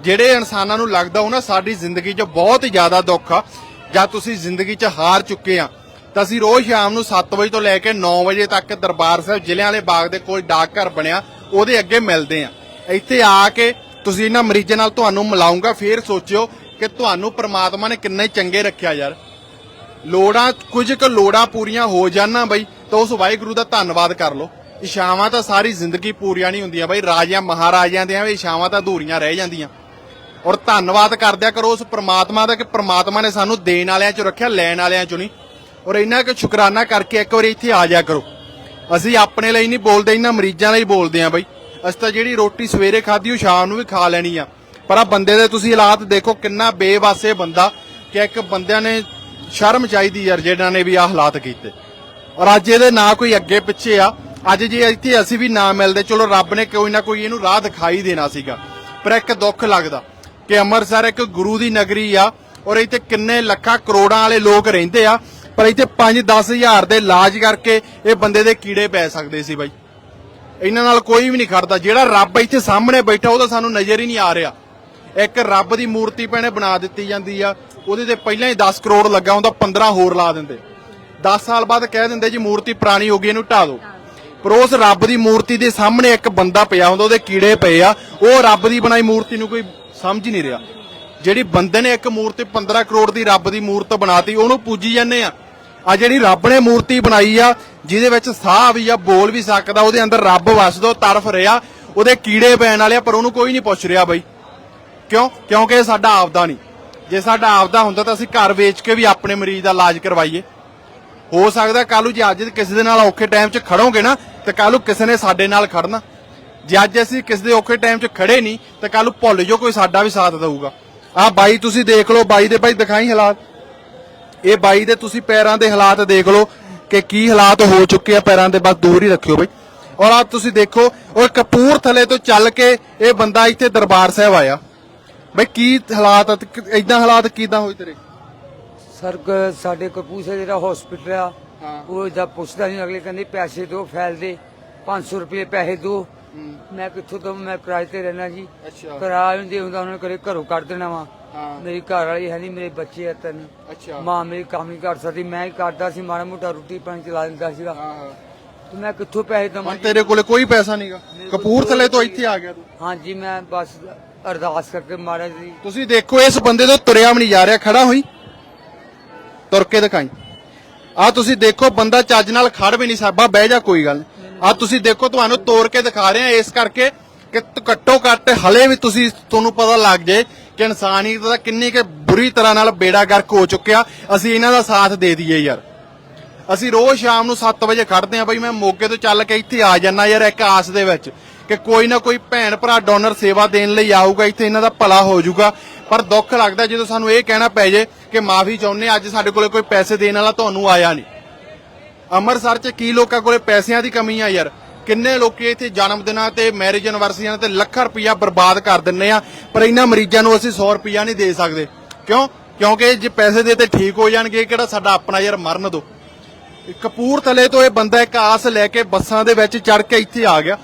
ਜਿਹੜੇ ਇਨਸਾਨਾਂ ਨੂੰ ਲੱਗਦਾ ਨਾ ਸਾਡੀ ਜ਼ਿੰਦਗੀ 'ਚ ਬਹੁਤ ਜ਼ਿਆਦਾ ਦੁੱਖ ਆ। ਜਾਂ ਤੁਸੀਂ ਜ਼ਿੰਦਗੀ 'ਚ ਹਾਰ ਚੁੱਕੇ ਆ। ਤਾਂ ਅਸੀਂ ਰੋਜ਼ ਸ਼ਾਮ ਨੂੰ 7 ਵਜੇ ਤੋਂ ਲੈ ਕੇ 9 ਵਜੇ ਤੱਕ ਦਰਬਾਰ ਸਾਹਿਬ ਜ਼ਿਲ੍ਹਿਆਂ ਵਾਲੇ ਬਾਗ ਦੇ ਕੋਲ ਡਾਕ ਘਰ ਬਣਿਆ, ਉਹਦੇ ਅੱਗੇ ਮਿਲਦੇ ਆ ਇੱਥੇ ਆ ਕੇ ਤੁਸੀਂ ਇਹਨਾਂ ਮਰੀਜ਼ਾਂ ਨਾਲ ਤੁਹਾਨੂੰ ਮਿਲਾਉਂਗਾ, ਫੇਰ ਸੋਚਿਓ ਕਿ ਤੁਹਾਨੂੰ ਪ੍ਰਮਾਤਮਾ ਨੇ ਕਿੰਨੇ ਚੰਗੇ ਰੱਖਿਆ ਯਾਰ। ਲੋੜਾਂ, ਕੁਝ ਕੁ ਲੋੜਾਂ ਪੂਰੀਆਂ ਹੋ ਜਾਣਾ ਬਈ, ਤਾਂ ਉਸ ਵਾਹਿਗੁਰੂ ਦਾ ਧੰਨਵਾਦ ਕਰ ਲਓ। ਇਸ਼ਾਵਾਂ ਤਾਂ ਸਾਰੀ ਜ਼ਿੰਦਗੀ ਪੂਰੀਆਂ ਨਹੀਂ ਹੁੰਦੀਆਂ ਬਈ, ਰਾਜਿਆਂ, ਮਹਾਰਾਜਿਆਂ ਦੀਆਂ ਵੀ ਇਸ਼ਾਵਾਂ ਤਾਂ ਅਧੂਰੀਆਂ ਰਹਿ ਜਾਂਦੀਆਂ। ਔਰ ਧੰਨਵਾਦ ਕਰਦਿਆ ਕਰੋ ਉਸ ਪ੍ਰਮਾਤਮਾ ਦਾ, ਕਿ ਪ੍ਰਮਾਤਮਾ ਨੇ ਸਾਨੂੰ ਦੇਣ ਵਾਲਿਆਂ ਚੋਂ ਰੱਖਿਆ, ਲੈਣ ਵਾਲਿਆਂ ਚੋਂ ਨਹੀਂ। ਔਰ ਇੰਨਾ ਕਿ ਸ਼ੁਕਰਾਨਾ ਕਰਕੇ ਇੱਕ ਵਾਰੀ ਇੱਥੇ ਆ ਜਾ ਕਰੋ। ਅਸੀਂ ਆਪਣੇ ਲਈ ਨਹੀਂ ਬੋਲਦੇ, ਇਹਨਾਂ ਮਰੀਜ਼ਾਂ ਲਈ ਬੋਲਦੇ ਆਂ ਬਈ। ਅਸੀਂ ਤਾਂ ਜਿਹੜੀ ਰੋਟੀ ਸਵੇਰੇ ਖਾਧੀ, ਉਹ ਸ਼ਾਮ ਨੂੰ ਵੀ ਖਾ ਲੈਣੀ ਆ। ਪਰ ਆ ਬੰਦੇ ਦੇ ਤੁਸੀਂ ਹਾਲਾਤ ਦੇਖੋ, ਕਿੰਨਾ ਬੇਵਾਸੇ ਬੰਦਾ ਕਿ ਇੱਕ ਬੰਦਿਆਂ ਨੇ ਸ਼ਰਮ ਚਾਹੀਦੀ ਯਾਰ, ਜਿਹਨਾਂ ਨੇ ਵੀ ਆ ਹਾਲਾਤ ਕੀਤੇ। ਔਰ ਅੱਜ ਇਹਦੇ ਨਾ ਕੋਈ ਅੱਗੇ ਪਿੱਛੇ ਆ। ਅੱਜ ਜੇ ਇੱਥੇ ਅਸੀਂ ਵੀ ਨਾ ਮਿਲਦੇ, ਚਲੋ ਰੱਬ ਨੇ ਕੋਈ ਨਾ ਕੋਈ ਇਹਨੂੰ ਰਾਹ ਦਿਖਾਈ ਦੇਣਾ ਸੀਗਾ। ਪਰ ਇੱਕ ਦੁੱਖ ਲੱਗਦਾ ਕਿ ਅੰਮ੍ਰਿਤਸਰ ਇੱਕ ਗੁਰੂ ਦੀ ਨਗਰੀ ਆ, ਔਰ ਇੱਥੇ ਕਿੰਨੇ ਲੱਖਾਂ ਕਰੋੜਾਂ ਵਾਲੇ ਲੋਕ ਰਹਿੰਦੇ ਆ। ਪਰ ਇੱਥੇ 5-10 ਹਜ਼ਾਰ ਦੇ ਇਲਾਜ ਕਰਕੇ ਇਹ ਬੰਦੇ ਦੇ ਕੀੜੇ ਪੈ ਸਕਦੇ ਸੀ ਬਾਈ। ਇਹਨਾਂ ਨਾਲ ਕੋਈ ਵੀ ਨਹੀਂ ਖੜਦਾ। ਜਿਹੜਾ ਰੱਬ ਇੱਥੇ ਸਾਹਮਣੇ ਬੈਠਾ ਉਹ ਤਾਂ ਸਾਨੂੰ ਨਜ਼ਰ ਹੀ ਨਹੀਂ ਆ ਰਿਹਾ। ਇੱਕ ਰੱਬ ਦੀ ਮੂਰਤੀ ਭੈਣੇ ਬਣਾ ਦਿੱਤੀ ਜਾਂਦੀ ਆ। ਉਹਦੇ ਤੇ ਪਹਿਲਾਂ ਹੀ 10 ਕਰੋੜ ਲੱਗਾ ਹੁੰਦਾ 15 ਹੋਰ ਲਾ ਦਿੰਦੇ। 10 ਸਾਲ ਬਾਅਦ ਕਹਿ ਦਿੰਦੇ ਜੀ ਮੂਰਤੀ ਪੁਰਾਣੀ ਹੋ ਗਈ, ਇਹਨੂੰ ਢਾ ਦਿਓ। ਪਰ ਉਸ ਰੱਬ ਦੀ ਮੂਰਤੀ ਦੇ ਸਾਹਮਣੇ ਇੱਕ ਬੰਦਾ ਪਿਆ ਹੁੰਦਾ, ਉਹਦੇ ਕੀੜੇ ਪਏ ਆ। ਉਹ ਰੱਬ ਦੀ ਬਣਾਈ ਮੂਰਤੀ ਨੂੰ ਕੋਈ ਸਮਝ ਹੀ ਨਹੀਂ ਰਿਹਾ। ਜਿਹੜੀ ਬੰਦੇ ਨੇ ਇੱਕ ਮੂਰਤੀ 15 ਕਰੋੜ ਦੀ ਰੱਬ ਦੀ ਮੂਰਤ ਬਣਾਤੀ, ਉਹਨੂੰ ਪੂਜੀ ਜਾਂਦੇ ਆ। ਆ ਜਿਹੜੀ ਰੱਬ ਨੇ ਮੂਰਤੀ ਬਣਾਈ ਆ, ਜਿਹਦੇ ਵਿੱਚ ਸਾਹ ਵੀ ਆ, ਬੋਲ ਵੀ ਸਕਦਾ, ਉਹਦੇ ਅੰਦਰ ਰੱਬ ਵਸਦਾ, ਉਹ ਤਰਫ ਰਿਹਾ, ਉਹਦੇ ਕੀੜੇ ਪੈਣ ਵਾਲੇ ਆ, ਪਰ ਉਹਨੂੰ ਕੋਈ ਨਹੀਂ ਪੁੱਛ ਰਿਹਾ ਬਾਈ। ਕਿਉਂ? ਕਿਉਂਕਿ ਇਹ ਸਾਡਾ ਆਪਦਾ ਨਹੀਂ। ਜੇ ਸਾਡਾ ਆਪਦਾ ਹੁੰਦਾ ਤਾਂ ਅਸੀਂ ਘਰ ਵੇਚ ਕੇ ਵੀ ਆਪਣੇ ਮਰੀਜ਼ ਦਾ ਇਲਾਜ ਕਰਵਾਈਏ। ਹੋ ਸਕਦਾ ਕੱਲੂ ਜੇ ਅੱਜ ਕਿਸੇ ਦੇ ਨਾਲ ਔਖੇ ਟਾਈਮ 'ਚ ਖੜੋਗੇ ਨਾ, ਤੇ ਕੱਲੂ ਕਿਸੇ ਨੇ ਸਾਡੇ ਨਾਲ ਖੜਨਾ। ਜੇ ਅੱਜ ਅਸੀਂ ਕਿਸੇ ਦੇ ਔਖੇ ਟਾਈਮ 'ਚ ਖੜੇ ਨਹੀਂ, ਤੇ ਕੱਲੂ ਭੁੱਲ ਜਾਓ, ਕੋਈ ਸਾਡਾ ਵੀ ਸਾਥ ਦਊਗਾ। ਆਹ ਬਾਈ, ਤੁਸੀਂ ਦੇਖ ਲਓ, ਬਾਈ ਦੇ ਭਾਈ ਦਿਖਾਈ ਹਾਲਾਤ। ਇਹ ਬਾਈ ਦੇ ਤੁਸੀਂ ਪੈਰਾਂ ਦੇ ਹਾਲਾਤ ਦੇਖ ਲਓ ਕਿ ਕੀ ਹਾਲਾਤ ਹੋ ਚੁੱਕੇ ਆ ਪੈਰਾਂ ਦੇ ਬਸ ਦੂਰ ਹੀ ਰੱਖਿਓ ਬਈ। ਔਰ ਆ ਤੁਸੀਂ ਦੇਖੋ ਉਹ ਕਪੂਰਥਲੇ ਤੋਂ ਚੱਲ ਕੇ ਇਹ ਬੰਦਾ ਇੱਥੇ ਦਰਬਾਰ ਸਾਹਿਬ ਆਇਆ। ਬਈ ਕੀ ਹਾਲਾਤ ਇਦਾਂ ਹਾਲਾਤ ਕਿਦਾਂ ਹੋਏ ਤੇਰੇ? ਸਰ ਸਾਡੇ ਕਪੂਸੇ ਜਿਹੜਾ ਹਸਪੀਟਲ ਆ। ਉਹ ਜਦ ਪੁੱਛਦਾ ਨਹੀਂ ਅਗਲੇ ਕਹਿੰਦੇ ਪੈਸੇ ਦਿਓ ਫੈਲ ਦੇ 500 ਰੁਪਏ ਪੈਸੇ ਦਿਓ। ਮੈਂ ਕਿੱਥੋਂ ਤੋਂ ਮੈਂ ਕਿਰਾਏ ਤੇ ਰਹਿਣਾ ਜੀ। ਕਿਰਾਇਆ ਵੀ ਦੇ ਹੁੰਦਾ ਉਹਨਾਂ ਨੇ ਕਰੇ ਘਰੋਂ ਕੱਢ ਦੇਣਾ ਵਾ। ਹਾਂ। ਮੇਰੀ ਘਰ ਵਾਲੀ ਹੈ ਨਹੀਂ ਮੇਰੇ ਬੱਚੇ ਆ ਤਿੰਨ। ਅੱਛਾ। ਮਾਂ ਮੇਰੀ ਕੰਮ ਨਹੀਂ ਕਰ ਸਕਦੀ ਮੈਂ ਹੀ ਕਰਦਾ ਸੀ ਮਾੜਾ ਮੋਟਾ ਰੋਟੀ ਪਾਣੀ ਚਲਾ ਦਿੰਦਾ ਸੀਗਾ। ਹਾਂ ਤੇ ਮੈਂ ਕਿੱਥੋਂ ਪੈਸੇ ਦਵਾਂ? ਹੁਣ ਤੇਰੇ ਕੋਲੇ ਕੋਈ ਪੈਸਾ ਨਹੀਂਗਾ ਕਪੂਰਥਲੇ ਤੋਂ ਇੱਥੇ ਆ ਗਿਆ ਤੂੰ। ਹਾਂਜੀ ਮੈਂ ਬਸ ਅਰਦਾਸ ਕਰਕੇ ਮਾੜਾ ਜੀ। ਤੁਸੀਂ ਦੇਖੋ ਇਸ ਬੰਦੇ ਤੋਂ ਤੁਰਿਆ ਵੀ ਨਹੀਂ ਜਾ ਰਿਹਾ ਖੜਾ ਹੋਈ। ਤੁਰ ਕੇ ਦਿਖਾਈ। ਆ ਤੁਸੀਂ ਦੇਖੋ ਬੰਦਾ ਚੱਜ ਨਾਲ ਖੜ ਵੀ ਨਹੀਂ ਸਕਦਾ ਬਹਿ ਜਾ ਕੋਈ ਗੱਲ ਆ ਤੁਸੀਂ ਦੇਖੋ ਤੁਹਾਨੂੰ ਤੋੜ ਕੇ ਦਿਖਾ ਰਹੇ ਆ ਇਸ ਕਰਕੇ ਕਿ ਘੱਟੋ ਘੱਟ ਹਲੇ ਵੀ ਤੁਸੀਂ ਤੁਹਾਨੂੰ ਪਤਾ ਲੱਗ ਜੇ ਕਿ ਇਨਸਾਨੀਅਤ ਦਾ ਕਿੰਨੀ ਕਿ ਬੁਰੀ ਤਰ੍ਹਾਂ ਨਾਲ ਬੇੜਾ ਗਰਕ ਹੋ ਚੁੱਕਿਆ, ਅਸੀਂ ਇਹਨਾਂ ਦਾ ਸਾਥ ਦੇ ਦਈਏ ਯਾਰ। ਅਸੀਂ ਰੋਜ਼ ਸ਼ਾਮ ਨੂੰ 7 ਵਜੇ ਖੜਦੇ ਆਂ ਬਈ ਮੈਂ ਮੋਗੇ ਤੋਂ ਚੱਲ ਕੇ ਇੱਥੇ ਆ ਜਾਣਾ ਯਾਰ ਇੱਕ ਆਸ ਦੇ ਵਿੱਚ, ਕਿ ਕੋਈ ਨਾ ਕੋਈ ਭੈਣ ਭਰਾ ਡੋਨਰ ਸੇਵਾ ਦੇਣ ਲਈ ਆਊਗਾ, ਇੱਥੇ ਇਹਨਾਂ ਦਾ ਭਲਾ ਹੋ ਜਾਊਗਾ। ਪਰ ਦੁੱਖ ਲੱਗਦਾ ਜਦੋਂ ਸਾਨੂੰ ਇਹ ਕਹਿਣਾ ਪੈ ਜੇ ਕਿ ਮਾਫੀ ਚਾਹੁੰਦੇ ਅੱਜ ਸਾਡੇ ਕੋਲੇ ਕੋਈ ਪੈਸੇ ਦੇਣ ਵਾਲਾ ਤੁਹਾਨੂੰ ਆਇਆ ਨਹੀਂ। ਅੰਮ੍ਰਿਤਸਰ 'ਚ ਕੀ ਲੋਕਾਂ ਕੋਲੇ ਪੈਸਿਆਂ ਦੀ ਕਮੀ ਆ ਯਾਰ? ਕਿੰਨੇ ਲੋਕੀ ਇੱਥੇ ਜਨਮ ਦਿਨਾਂ ਤੇ ਮੈਰਿਜ ਐਨਵਰਸਰੀਆਂ ਤੇ ਲੱਖਾਂ ਰੁਪਈਆ ਬਰਬਾਦ ਕਰ ਦਿੰਨੇ ਆ, ਪਰ ਇਹਨਾਂ ਮਰੀਜ਼ਾਂ ਨੂੰ ਅਸੀਂ 100 ਰੁਪਇਆ ਨਹੀਂ ਦੇ ਸਕਦੇ। ਕਿਉਂ? ਕਿਉਂਕਿ ਜੇ ਪੈਸੇ ਦੇ ਤੇ ਠੀਕ ਹੋ ਜਾਣਗੇ, ਕਿਹੜਾ ਸਾਡਾ ਆਪਣਾ ਯਾਰ ਮਰਨ ਦੋ? ਕਪੂਰਥਲੇ ਤੋਂ ਇਹ ਬੰਦਾ ਇੱਕ ਆਸ ਲੈ ਕੇ ਬੱਸਾਂ ਦੇ ਵਿੱਚ ਚੜ ਕੇ ਇੱਥੇ ਆ ਗਿਆ।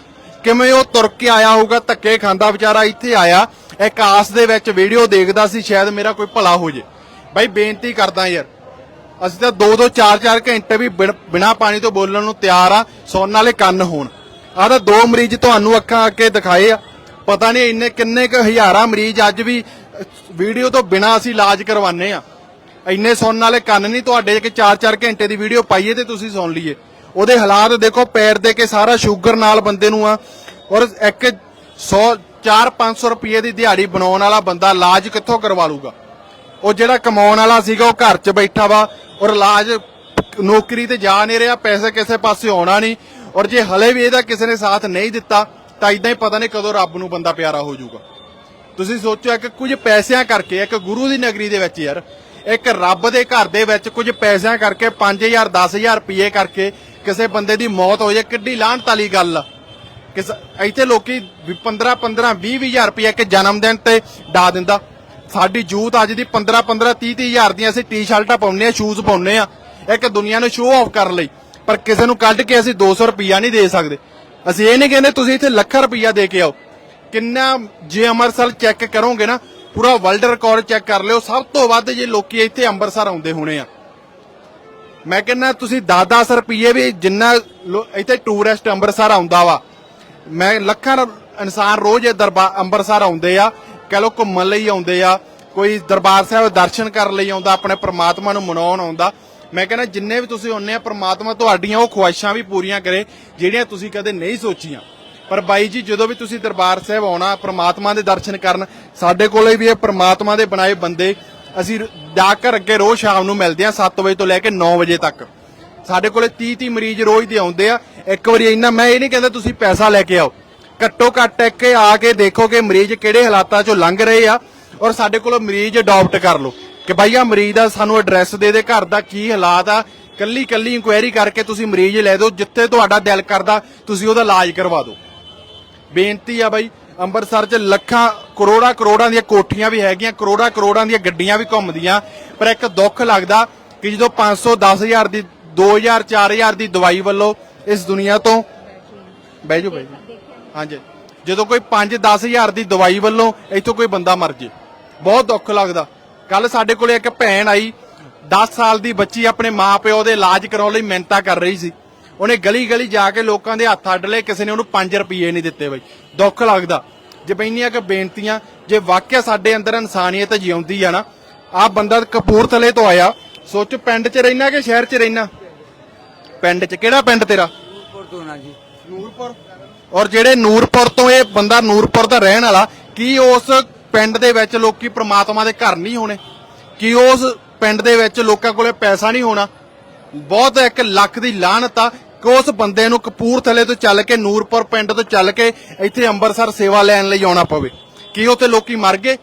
ਕਿਵੇਂ ਉਹ ਤੁਰ ਕੇ ਆਇਆ ਹੋਊਗਾ, ਧੱਕੇ ਖਾਂਦਾ ਵਿਚਾਰਾ ਇੱਥੇ ਆਇਆ। ਇੱਕ ਆਸ ਦੇ ਵਿੱਚ ਵੀਡੀਓ ਦੇਖਦਾ ਸੀ, ਸ਼ਾਇਦ ਮੇਰਾ ਕੋਈ ਭਲਾ ਹੋ ਜੇ। ਬਾਈ, ਬੇਨਤੀ ਕਰਦਾ ਯਾਰ ਅਸੀਂ ਤਾਂ 2-2 4-4 ਘੰਟੇ ਵੀ ਬਿਨ- ਬਿਨਾਂ ਪਾਣੀ ਤੋਂ ਬੋਲਣ ਨੂੰ ਤਿਆਰ ਆ ਸੁਣਨ ਵਾਲੇ ਕੰਨ ਹੋਣ। ਆਹ ਤਾਂ ਦੋ ਮਰੀਜ਼ ਤੁਹਾਨੂੰ ਅੱਖਾਂ ਅੱਗੇ ਦਿਖਾਏ ਆ। ਪਤਾ ਨਹੀਂ ਇੰਨੇ ਕਿੰਨੇ ਕੁ ਹਜ਼ਾਰਾਂ ਮਰੀਜ਼ ਅੱਜ ਵੀ ਵੀਡੀਓ ਤੋਂ ਬਿਨਾਂ ਅਸੀਂ ਇਲਾਜ ਕਰਵਾਉਂਦੇ ਆ। ਇੰਨੇ ਸੁਣਨ ਵਾਲੇ ਕੰਨ ਨਹੀਂ, ਤੁਹਾਡੇ ਕਿ 4-4 ਘੰਟੇ ਦੀ ਵੀਡੀਓ ਪਾਈਏ ਤੇ ਤੁਸੀਂ ਸੁਣ ਲਈਏ। ਉਹਦੇ ਹਾਲਾਤ ਦੇਖੋ, ਪੈਰ ਦੇ ਕੇ ਸਾਰਾ ਸ਼ੂਗਰ ਨਾਲ ਬੰਦੇ ਨੂੰ ਆ। ਔਰ ਇੱਕ 100 4-500 ਰੁਪਏ ਦੀ ਦਿਹਾੜੀ ਬਣਾਉਣ ਵਾਲਾ ਬੰਦਾ ਇਲਾਜ ਕਿੱਥੋਂ ਕਰਵਾ ਲੂਗਾ ਉਹ ਜਿਹੜਾ ਕਮਾਉਣ ਵਾਲਾ ਸੀਗਾ, ਉਹ ਘਰ 'ਚ ਬੈਠਾ ਵਾ। ਔਰ ਇਲਾਜ, ਨੌਕਰੀ ਤੇ ਜਾ ਨਹੀਂ ਰਿਹਾ, ਪੈਸੇ ਕਿਸੇ ਪਾਸੇ ਆਉਣਾ ਨਹੀਂ। ਔਰ ਜੇ ਹਲੇ ਵੀ ਇਹਦਾ ਕਿਸੇ ਨੇ ਸਾਥ ਨਹੀਂ ਦਿੱਤਾ, ਤਾਂ ਇਦਾਂ ਹੀ ਪਤਾ ਨਹੀਂ ਕਦੋਂ ਰੱਬ ਨੂੰ ਬੰਦਾ ਪਿਆਰਾ ਹੋ ਜਾਊਗਾ। ਤੁਸੀਂ ਸੋਚਿਆ ਕਿ ਕੁਝ ਪੈਸਿਆਂ ਕਰਕੇ, ਇੱਕ ਗੁਰੂ ਦੀ ਨਗਰੀ ਦੇ ਵਿੱਚ ਯਾਰ, ਇੱਕ ਰੱਬ ਦੇ ਘਰ ਦੇ ਵਿੱਚ ਕੁਝ ਪੈਸਿਆਂ ਕਰਕੇ 5000 10000 ਰੁਪਏ ਕਰਕੇ ਕਿਸੇ ਬੰਦੇ ਦੀ ਮੌਤ ਹੋ ਜਾਏ, ਕਿੱਡੀ ਲਾਹਨਤ ਵਾਲੀ ਗੱਲ ਆ। ਕਿਸ, ਇੱਥੇ ਲੋਕੀ 15 15 20 ਹਜ਼ਾਰ ਰੁਪਏ ਇੱਕ ਜਨਮ ਦਿਨ ਤੇ ਡਾ ਦਿੰਦਾ। ਸਾਡੀ ਜੂਤ ਅੱਜ ਦੀ 15 15 30 30 ਹਜ਼ਾਰ ਦੀਆਂ ਅਸੀਂ ਟੀ-ਸ਼ਰਟਾਂ ਪਾਉਂਦੇ ਆ ਸ਼ੂਜ਼ ਪਾਉਂਦੇ ਆ ਇੱਕ ਦੁਨੀਆ ਨੂੰ ਸ਼ੋਅ ਆਫ ਕਰਨ ਲਈ। ਪਰ ਕਿਸੇ ਨੂੰ ਕੱਢ ਕੇ ਅਸੀਂ 200 ਰੁਪਿਆ ਨਹੀਂ ਦੇ ਸਕਦੇ। ਅਸੀਂ ਇਹ ਨਹੀਂ ਕਹਿੰਦੇ ਤੁਸੀਂ ਇੱਥੇ ਲੱਖਾਂ ਰੁਪਿਆ ਦੇ ਕੇ ਆਓ। ਕਿੰਨਾ ਜੇ ਅੰਮ੍ਰਿਤਸਰ ਚੈੱਕ ਕਰੋਗੇ ਨਾ, ਪੂਰਾ ਵਰਲਡ ਰਿਕਾਰਡ ਚੈੱਕ ਕਰ ਲਿਓ। ਸਭ ਤੋਂ ਵੱਧ ਜੇ ਲੋਕੀ ਇੱਥੇ ਅੰਮ੍ਰਿਤਸਰ ਆਉਂਦੇ ਹੋਣੇ ਆ। ਮੈਂ ਕਹਿੰਦਾ ਤੁਸੀਂ 10-10 ਰੁਪਏ ਵੀ ਜਿੰਨਾ ਇੱਥੇ ਟੂਰਿਸਟ ਅੰਮ੍ਰਿਤਸਰ ਆਉਂਦਾ ਵਾ। ਮੈਂ ਲੱਖਾਂ ਇਨਸਾਨ ਰੋਜ਼ ਇਹ ਦਰਬਾਰ ਅੰਮ੍ਰਿਤਸਰ ਆਉਂਦੇ ਆ। ਕਹਿ ਲੋ ਘੁੰਮਣ ਲਈ ਆਉਂਦੇ ਆ, ਕੋਈ ਦਰਬਾਰ ਸਾਹਿਬ ਦਰਸ਼ਨ ਕਰਨ ਲਈ ਆਉਂਦਾ, ਆਪਣੇ ਪ੍ਰਮਾਤਮਾ ਨੂੰ ਮਨਾਉਣ ਆਉਂਦਾ। ਮੈਂ ਕਹਿੰਦਾ ਜਿੰਨੇ ਵੀ ਤੁਸੀਂ ਆਉਂਦੇ ਆ, ਪ੍ਰਮਾਤਮਾ ਤੁਹਾਡੀਆਂ ਉਹ ਖੁਆਇਸ਼ਾਂ ਵੀ ਪੂਰੀਆਂ ਕਰੇ, ਜਿਹੜੀਆਂ ਤੁਸੀਂ ਕਦੇ ਨਹੀਂ ਸੋਚੀਆਂ। ਪਰ ਬਾਈ ਜੀ, ਜਦੋਂ ਵੀ ਤੁਸੀਂ ਦਰਬਾਰ ਸਾਹਿਬ ਆਉਣਾ, ਪ੍ਰਮਾਤਮਾ ਦੇ ਦਰਸ਼ਨ ਕਰਨ, ਸਾਡੇ ਕੋਲੇ ਵੀ ਇਹ ਪ੍ਰਮਾਤਮਾ ਦੇ ਬਣਾਏ ਬੰਦੇ, ਅਸੀਂ ਡਾਕ ਘਰ ਅੱਗੇ ਰੋਜ਼ ਸ਼ਾਮ ਨੂੰ ਮਿਲਦੇ ਆ 7 ਵਜੇ ਤੋਂ ਲੈ ਕੇ 9 ਵਜੇ ਤੱਕ। ਸਾਡੇ ਕੋਲੇ 30 30 ਮਰੀਜ਼ ਰੋਜ਼ ਦੇ ਆਉਂਦੇ ਆ। ਇੱਕ ਵਾਰੀ ਇੰਨਾ, ਮੈਂ ਇਹ ਨਹੀਂ ਕਹਿੰਦਾ ਤੁਸੀਂ ਪੈਸਾ ਲੈ ਕੇ ਆਓ। ਘੱਟੋ ਘੱਟ ਇੱਕ ਆ ਕੇ ਦੇਖੋ ਕਿ ਮਰੀਜ਼ ਕਿਹੜੇ ਹਾਲਾਤਾਂ ਚੋਂ ਲੰਘ ਰਹੇ ਆ ਔਰ ਸਾਡੇ ਕੋਲੋਂ ਮਰੀਜ਼ ਅਡਾਪਟ ਕਰ ਲਓ ਕਿ ਬਾਈ ਮਰੀਜ਼ ਦਾ ਸਾਨੂੰ ਐਡਰੈਸ ਦੇ ਦੇ, ਘਰ ਦਾ ਕੀ ਹਾਲਾਤ ਆ। ਕੱਲੀ ਕੱਲੀ ਇਨਕੁਆਇਰੀ ਕਰਕੇ ਤੁਸੀਂ ਮਰੀਜ਼ ਲੈ ਦਿਓ, ਜਿੱਥੇ ਤੁਹਾਡਾ ਦਿਲ ਕਰਦਾ ਤੁਸੀਂ ਉਹਦਾ ਇਲਾਜ ਕਰਵਾ ਦਿਓ। ਬੇਨਤੀ ਆ ਬਾਈ, ਅੰਮ੍ਰਿਤਸਰ 'ਚ ਲੱਖਾਂ, ਕਰੋੜਾਂ ਕਰੋੜਾਂ ਦੀਆਂ ਕੋਠੀਆਂ ਵੀ ਹੈਗੀਆਂ, ਕਰੋੜਾਂ ਕਰੋੜਾਂ ਦੀਆਂ ਗੱਡੀਆਂ ਵੀ ਘੁੰਮਦੀਆਂ, ਪਰ ਇੱਕ ਦੁੱਖ ਲੱਗਦਾ ਕਿ ਜਦੋਂ 500 10000 ਦੀ 2000 4000 ਦੀ ਦਵਾਈ ਵੱਲੋਂ ਇਸ ਦੁਨੀਆ ਤੋਂ ਬਹਿ ਜਾਓ ਬਹਿ ਜਾਓ। ਹਾਂਜੀ। ਜਦੋਂ ਕੋਈ 5 10000 ਦੀ ਦਵਾਈ ਵੱਲੋਂ ਇੱਥੋਂ ਕੋਈ ਬੰਦਾ ਮਰ ਜੇ ਬਹੁਤ ਦੁੱਖ ਲੱਗਦਾ। ਕੱਲ ਸਾਡੇ ਕੋਲੇ ਇੱਕ ਭੈਣ ਆਈ 10 ਸਾਲ ਦੀ ਬੱਚੀ ਆਪਣੇ ਮਾਪਿਓ ਦੇ ਇਲਾਜ ਕਰਾਉਣ ਲਈ ਮਿਹਨਤਾਂ ਕਰ ਰਹੀ ਸੀ। ਉਹਨੇ ਗਲੀ ਗਲੀ ਜਾ ਕੇ ਲੋਕਾਂ ਦੇ ਹੱਥ ਅੱਡ ਲਏ ਕਿਸੇ ਨੇ ਉਹਨੂੰ 5 ਰੁਪਏ ਨਹੀਂ ਦਿੱਤੇ ਬਈ। ਦੁੱਖ ਲੱਗਦਾ। ਜੇ ਇੰਨੀਆਂ ਕਿ ਬੇਨਤੀਆਂ ਜੇ ਵਾਕਿਆ ਸਾਡੇ ਅੰਦਰ ਇਨਸਾਨੀਅਤ ਜਿਉਂਦੀ ਆ ਨਾ ਆ ਬੰਦਾ ਕਪੂਰਥਲੇ ਤੋਂ ਆਇਆ। ਸੋਚ ਪਿੰਡ 'ਚ ਰਹਿਣਾ ਕਿ ਸ਼ਹਿਰ 'ਚ ਰਹਿਣਾ ਪਿੰਡ 'ਚ ਕਿਹੜਾ ਪਿੰਡ ਤੇਰਾ? ਨੂਰਪੁਰ ਤੋਂ ਨਾ ਜੀ। ਨੂਰਪੁਰ? ਔਰ ਜਿਹੜੇ ਨੂਰਪੁਰ ਤੋਂ ਇਹ ਬੰਦਾ ਨੂਰਪੁਰ ਦਾ ਰਹਿਣ ਵਾਲਾ, ਕੀ ਉਸ ਪਿੰਡ ਦੇ ਵਿੱਚ ਲੋਕੀ ਪ੍ਰਮਾਤਮਾ ਦੇ ਘਰ ਨਹੀਂ ਹੋਣੇ? ਕੀ ਉਸ ਪਿੰਡ ਦੇ ਵਿੱਚ ਲੋਕਾਂ ਕੋਲੇ ਪੈਸਾ ਨਹੀਂ ਹੋਣਾ? ਬਹੁਤ ਇੱਕ ਲੱਖ ਦੀ ਲਾਹਨਤ ਆ ਕਿ ਉਸ ਬੰਦੇ ਨੂੰ ਕਪੂਰਥਲੇ ਤੋਂ ਚੱਲ ਕੇ, ਨੂਰਪੁਰ ਪਿੰਡ ਤੋਂ ਚੱਲ ਕੇ ਇੱਥੇ ਅੰਮ੍ਰਿਤਸਰ ਸੇਵਾ ਲੈਣ ਲਈ ਆਉਣਾ ਪਵੇ। ਕੀ ਉੱਥੇ ਲੋਕੀ ਮਰ ਗਏ?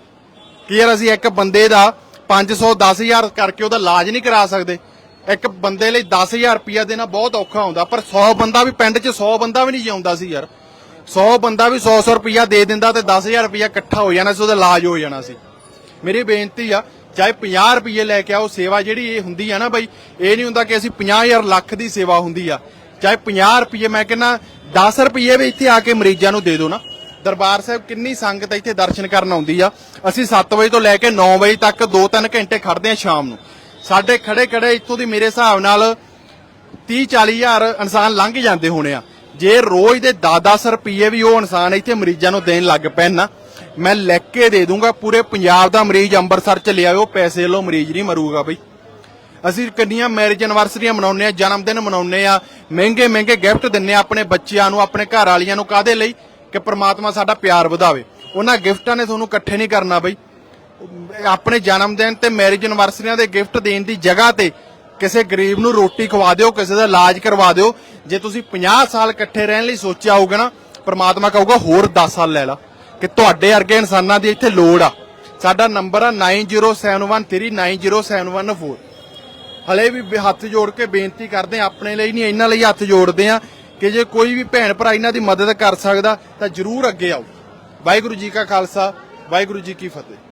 ਕੀ ਯਾਰ ਅਸੀਂ ਇੱਕ ਬੰਦੇ ਦਾ 500 10000 ਕਰਕੇ ਉਹਦਾ ਇਲਾਜ ਨਹੀਂ ਕਰਾ ਸਕਦੇ? ਇੱਕ ਬੰਦੇ ਲਈ 10000 ਰੁਪਇਆ ਦੇਣਾ ਬਹੁਤ ਔਖਾ ਹੁੰਦਾ, ਪਰ 100 ਬੰਦਾ ਵੀ ਪਿੰਡ 'ਚ 100 ਬੰਦਾ ਵੀ ਨਹੀਂ ਜਿਉਂਦਾ ਸੀ ਯਾਰ। 100 ਬੰਦਾ ਵੀ 100 100 ਰੁਪਇਆ ਦੇ ਦਿੰਦਾ ਤੇ 10000 ਰੁਪਇਆ ਇਕੱਠਾ ਹੋ ਜਾਣਾ ਸੀ, ਉਹਦਾ ਇਲਾਜ ਹੋ ਜਾਣਾ ਸੀ। ਮੇਰੀ ਬੇਨਤੀ ਆ, ਚਾਹੇ 50 ਰੁਪਏ ਲੈ ਕੇ ਆਓ, ਸੇਵਾ ਜਿਹੜੀ ਇਹ ਹੁੰਦੀ ਆ ਨਾ ਬਈ, ਇਹ ਨਹੀਂ ਹੁੰਦਾ ਕਿ ਅਸੀਂ 50000 ਲੱਖ ਦੀ ਸੇਵਾ ਹੁੰਦੀ ਆ। ਚਾਹੇ 50 ਰੁਪਏ ਮੈਂ ਕਹਿੰਨਾ 10 ਰੁਪਏ ਵੀ ਇੱਥੇ ਆ ਕੇ ਮਰੀਜ਼ਾਂ ਨੂੰ ਦੇ ਦਿਓ ਨਾ। ਦਰਬਾਰ ਸਾਹਿਬ ਕਿੰਨੀ ਸੰਗਤ ਇੱਥੇ ਦਰਸ਼ਨ ਕਰਨ ਆਉਂਦੀ ਆ। ਅਸੀਂ 7 ਵਜੇ ਤੋਂ ਲੈ ਕੇ 9 ਵਜੇ ਤੱਕ 2-3 ਘੰਟੇ ਖੜਦੇ ਆ ਸ਼ਾਮ ਨੂੰ। ਸਾਡੇ ਖੜੇ ਖੜੇ ਇੱਥੋਂ ਦੀ ਮੇਰੇ ਹਿਸਾਬ ਨਾਲ 30 40 ਹਜ਼ਾਰ ਇਨਸਾਨ ਲੰਘ ਜਾਂਦੇ ਹੋਣੇ ਆ। ਜੇ ਰੋਜ਼ ਦੇ 10-10 ਰੁਪਏ ਵੀ ਉਹ ਇਨਸਾਨ ਇੱਥੇ ਮਰੀਜ਼ਾਂ ਨੂੰ ਦੇਣ ਲੱਗ ਪੈਣ ਨਾ, ਮੈਂ ਲਿਖ ਕੇ ਦੇ ਦੂੰਗਾ, ਪੂਰੇ ਪੰਜਾਬ ਦਾ ਮਰੀਜ਼ ਅੰਮ੍ਰਿਤਸਰ ਚ ਲਿਆਵੇ ਉਹ ਪੈਸੇ ਲੋ ਮਰੀਜ਼ ਨਹੀਂ ਮਰੂਗਾ ਬਈ। ਅਸੀਂ ਕਿੰਨੀਆਂ ਮੈਰਿਜ ਐਨਵਰਸਰੀਆਂ ਮਨਾਉਂਦੇ ਆ ਜਨਮ ਦਿਨ ਮਨਾਉਂਦੇ ਆ ਮਹਿੰਗੇ ਮਹਿੰਗੇ ਗਿਫਟ ਦਿੰਨੇ ਆ ਆਪਣੇ ਬੱਚਿਆਂ ਨੂੰ, ਆਪਣੇ ਘਰ ਵਾਲੀਆਂ ਨੂੰ ਕਾਦੇ ਲਈ? ਕਿ ਪ੍ਰਮਾਤਮਾ ਸਾਡਾ ਪਿਆਰ ਵਧਾਵੇ। ਉਹਨਾਂ ਗਿਫਟਾਂ ਨੇ ਤੁਹਾਨੂੰ ਇਕੱਠੇ ਨਹੀਂ ਕਰਨਾ ਬਈ। ਆਪਣੇ ਜਨਮ ਦਿਨ ਤੇ ਮੈਰਿਜ ਐਨਵਰਸਰੀਆਂ ਦੇ ਗਿਫਟ ਦੇਣ ਦੀ ਜਗ੍ਹਾ ਤੇ ਕਿਸੇ ਗਰੀਬ ਨੂੰ ਰੋਟੀ ਖਵਾ ਦਿਓ, ਕਿਸੇ ਦਾ ਇਲਾਜ ਕਰਵਾ ਦਿਓ ਜੇ ਤੁਸੀਂ 50 ਸਾਲ ਇਕੱਠੇ ਰਹਿਣ ਲਈ ਸੋਚਿਆ ਹੋਊਗਾ ਨਾ, ਪ੍ਰਮਾਤਮਾ ਕਹੂਗਾ, ਹੋਰ 10 ਸਾਲ ਲੈ ਲਾ, ਕਿ ਤੁਹਾਡੇ ਵਰਗੇ ਇਨਸਾਨਾਂ ਦੀ ਇੱਥੇ ਲੋੜ ਆ। ਸਾਡਾ ਨੰਬਰ ਆ 9071390714 ਹਲੇ ਵੀ ਹੱਥ ਜੋੜ ਕੇ ਬੇਨਤੀ ਕਰਦੇ ਆ ਆਪਣੇ ਲਈ ਨਹੀਂ, ਇਹਨਾਂ ਲਈ ਹੱਥ ਜੋੜਦੇ ਆ ਕਿ ਜੇ ਕੋਈ ਵੀ ਭੈਣ ਭਰਾ ਇਹਨਾਂ ਦੀ ਮਦਦ ਕਰ ਸਕਦਾ, ਤਾਂ ਜਰੂਰ ਅੱਗੇ ਆਓ। ਵਾਹਿਗੁਰੂ ਜੀ ਕਾ ਖਾਲਸਾ, ਵਾਹਿਗੁਰੂ ਜੀ ਕੀ ਫਤਿਹ।